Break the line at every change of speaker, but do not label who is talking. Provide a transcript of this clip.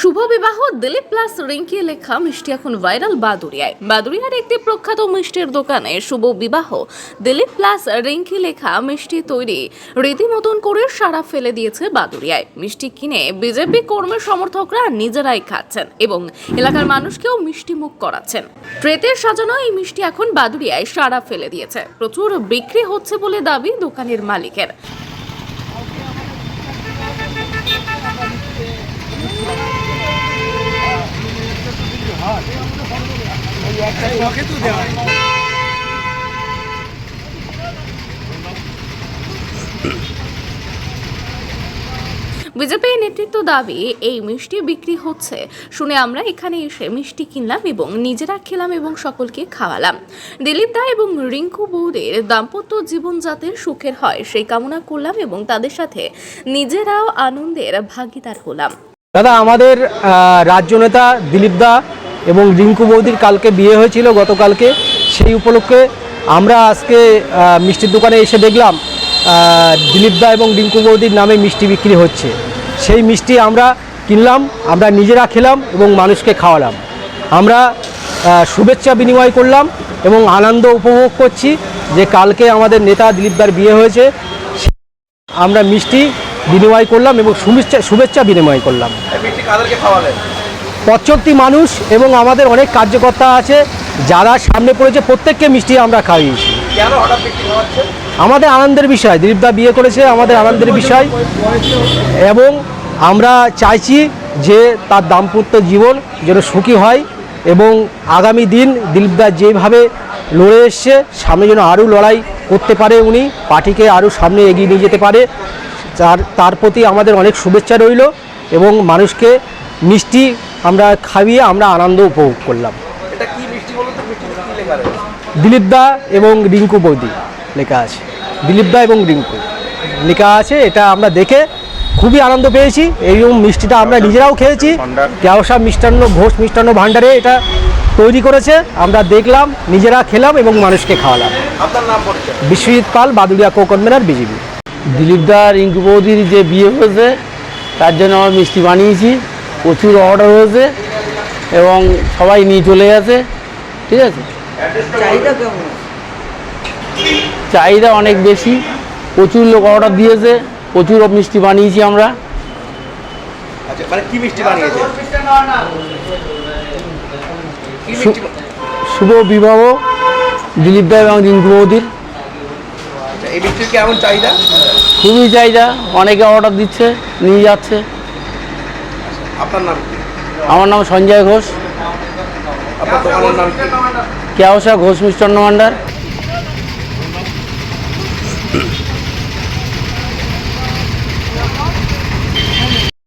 শুভ বিবাহ, দিলীপ প্লাস রিঙ্কি লেখা মিষ্টি এখন ভাইরাল বাদুরিয়ায় বাদুরিয়ার একটি প্রখ্যাত মিষ্টির দোকানে শুভ বিবাহ, দিলীপ প্লাস রিঙ্কি লেখা মিষ্টি তৈরি রীতিমতন করে সারা ফেলে দিয়েছে বাদুরিয়ায় মিষ্টি কিনে বিজেপি কর্মী সমর্থকরা নিজেরাই খাচ্ছেন এবং এলাকার মানুষকেও মিষ্টি মুখ করাচ্ছেন। ট্রেতে সাজানো এই মিষ্টি এখন বাদুরিয়ায় সারা ফেলে দিয়েছে। প্রচুর বিক্রি হচ্ছে বলে দাবি দোকানের মালিকের। বিজেপি নেতৃত্ব দাবি, এই মিষ্টি বিক্রি হচ্ছে। শুনে আমরা এখানে এসে মিষ্টি কিনলাম এবং নিজেরা খেলাম এবং সকলকে খাওয়ালাম। দিলীপ দা এবং রিঙ্কু বৌদের দাম্পত্য জীবন যাতে সুখের হয়, সেই কামনা করলাম এবং তাদের সাথে নিজেরাও আনন্দের ভাগিদার হলাম।
দাদা, আমাদের রাজ্য নেতা দিলীপ দা এবং রিঙ্কু বৌদির কালকে বিয়ে হয়েছিল গতকালকে সেই উপলক্ষে আমরা আজকে মিষ্টির দোকানে এসে দেখলাম আহ, দিলীপ দা এবং রিঙ্কু বৌদির নামে মিষ্টি বিক্রি হচ্ছে। সেই মিষ্টি আমরা কিনলাম আমরা নিজেরা খেলাম এবং মানুষকে খাওয়ালাম। আমরা শুভেচ্ছা বিনিময় করলাম এবং আনন্দ উপভোগ করছি যে কালকে আমাদের নেতা দিলীপদার বিয়ে হয়েছে আমরা মিষ্টি বিনিময় করলাম এবং শুভেচ্ছা শুভেচ্ছা বিনিময় করলাম। পথচলতি মানুষ এবং আমাদের অনেক কার্যকর্তা আছে যারা সামনে পড়েছে প্রত্যেককে মিষ্টি আমরা খাইয়েছি। আমাদের আনন্দের বিষয় দিলীপদা বিয়ে করেছে আমাদের আনন্দের বিষয়। এবং আমরা চাইছি যে তার দাম্পত্য জীবন যেন সুখী হয় এবং আগামী দিন দিলীপদা যেভাবে লড়ে এসছে সামনে যেন আরও লড়াই করতে পারে উনি পার্টিকে আরও সামনে এগিয়ে নিয়ে যেতে পারে তার তার প্রতি আমাদের অনেক শুভেচ্ছা রইল এবং মানুষকে মিষ্টি আমরা খাইয়ে আমরা আনন্দ উপভোগ করলাম।
এটা কি মিষ্টি বলুন তো? মিষ্টি কি লেখা রয়েছে?
দিলীপ দা এবং রিঙ্কু বৌদি লেখা আছে। দিলীপ দা এবং রিঙ্কু। লেখা আছে এটা আমরা দেখে খুবই আনন্দ পেয়েছি। এইরকম মিষ্টিটা আমরা নিজেরাও খেয়েছি। কেওসা মিষ্টান্ন ঘোষ মিষ্টান্ন ভাণ্ডারে এটা তৈরি করেছে। আমরা দেখলাম নিজেরা খেলাম এবং মানুষকে খাওয়ালাম।
আপনার নাম পরিচয়?
Biswajit Pal Baduria co convener BJP
Dilip দা রিঙ্কু বৌদির যে বিয়ে হয়েছে তার জন্য আমরা মিষ্টি বানিয়েছি। প্রচুর অর্ডার হয়েছে এবং সবাই নিয়ে চলে গেছে ঠিক আছে? চাহিদা অনেক বেশি প্রচুর লোক অর্ডার দিয়েছে প্রচুর মিষ্টি বানিয়েছি আমরা।
আচ্ছা মানে
শুভ বিবাহ দিলীপ দা এবং রিঙ্কু বৌদির।
আচ্ছা, কেমন চাহিদা?
খুবই চাহিদা অনেকে অর্ডার দিচ্ছে নিয়ে যাচ্ছে।
আপনার নাম কি?
আমার নাম সঞ্জয় ঘোষ।
আপনার দোকানের নাম কি?
কেওসা ঘোষ মিষ্টান্ন ভাণ্ডার